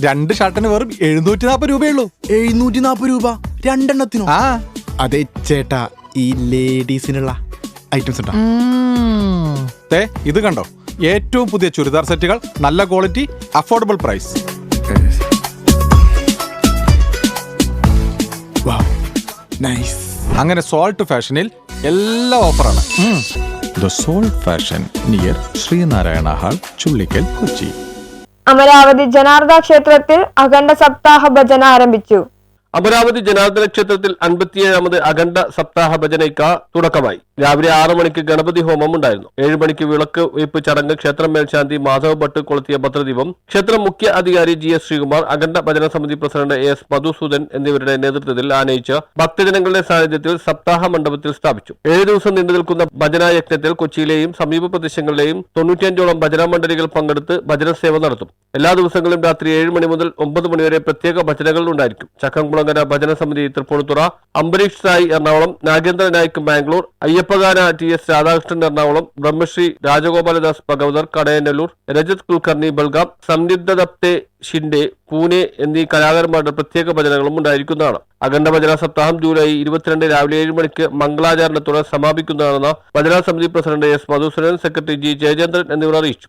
രണ്ട് ഷർട്ടിന് വെറും എഴുന്നൂറ്റി രൂപയേ രൂപയുള്ളൂ. എഴുന്നൂറ്റി നാപ്പത് രൂപ? രണ്ടെണ്ണത്തിന്? ആ അതെ ചേട്ടാ ഈ ലേഡീസിനുള്ള ഐറ്റംസ് ഉണ്ടോ? ദേ ഇത് കണ്ടോ? ഏറ്റവും പുതിയ ചുരിദാർ സെറ്റുകൾ നല്ല ക്വാളിറ്റി അഫോർഡബിൾ പ്രൈസ്. നൈസ്. അങ്ങനെ സോൾട്ട് ഫാഷനിൽ എല്ലാ ഓഫറാണ്. The Salt fashion near Sreenarayana hall Chullickal Kochi. Amaravathi ജനാർദ്ദ ക്ഷേത്രത്തിൽ അഖണ്ഡ സപ്താഹ ഭജന ആരംഭിച്ചു. അമരാവതി ജനാർദ്ദന ക്ഷേത്രത്തിൽ അൻപത്തിയേഴാമത് അഖണ്ഡ സപ്താഹ ഭജനയ്ക്ക് തുടക്കമായി. രാവിലെ ആറു മണിക്ക് ഗണപതി ഹോമം ഉണ്ടായിരുന്നു. ഏഴ് മണിക്ക് വിളക്ക് വെയ്പ്പ് ചടങ്ങ് ക്ഷേത്രം മേൽശാന്തി മാധവ് ഭട്ട് കൊളുത്തിയ ഭദ്രദീപം ക്ഷേത്രം മുഖ്യ അധികാരി ജി എസ് ശ്രീകുമാർ അഖണ്ഡ ഭജന Samithi president A S Madhusudan എന്നിവരുടെ നേതൃത്വത്തിൽ ആനയിച്ച് ഭക്തജനങ്ങളുടെ സാന്നിധ്യത്തിൽ സപ്താഹ മണ്ഡപത്തിൽ സ്ഥാപിച്ചു. ഏഴ് ദിവസം നീണ്ടു നിൽക്കുന്ന ഭജനായജ്ഞത്തിൽ കൊച്ചിയിലെയും സമീപ പ്രദേശങ്ങളിലെയും തൊണ്ണൂറ്റിയഞ്ചോളം ഭജന മണ്ഡലികൾ പങ്കെടുത്ത് ഭജന സേവ നടത്തും. എല്ലാ ദിവസങ്ങളിലും രാത്രി ഏഴ് മണി മുതൽ ഒമ്പത് മണിവരെ പ്രത്യേക ഭജനകൾ ഉണ്ടായിരിക്കും. ചക്കംകുളങ്ങര ഭജന സമിതി തൃപ്പൂണിത്തുറ അംബരീഷ് സായി എറണാകുളം നാഗേന്ദ്ര നായിക് ബാംഗ്ലൂർ അയ്യപ്പഗാന ടി എസ് രാധാകൃഷ്ണൻ എറണാകുളം ബ്രഹ്മശ്രീ രാജഗോപാലദാസ് ഭഗവതർ കടയനല്ലൂർ രജത് കുൽക്കർണി ബൽഗാം സംയുക്ത ദപ്തെ ഷിൻഡെ പൂനെ എന്നീ കലാകാരന്മാരുടെ പ്രത്യേക ഭജനകളും ഉണ്ടായിരിക്കുന്നതാണ്. അഖണ്ഡ ഭജന സപ്താഹം ജൂലൈ ഇരുപത്തിരണ്ട് രാവിലെ ഏഴ് മണിക്ക് മംഗളാചരണത്തോടെ സമാപിക്കുന്നതാണെന്ന് Bhajana Samithi president S Madhusooran secretary G Jayachandran എന്നിവർ അറിയിച്ചു.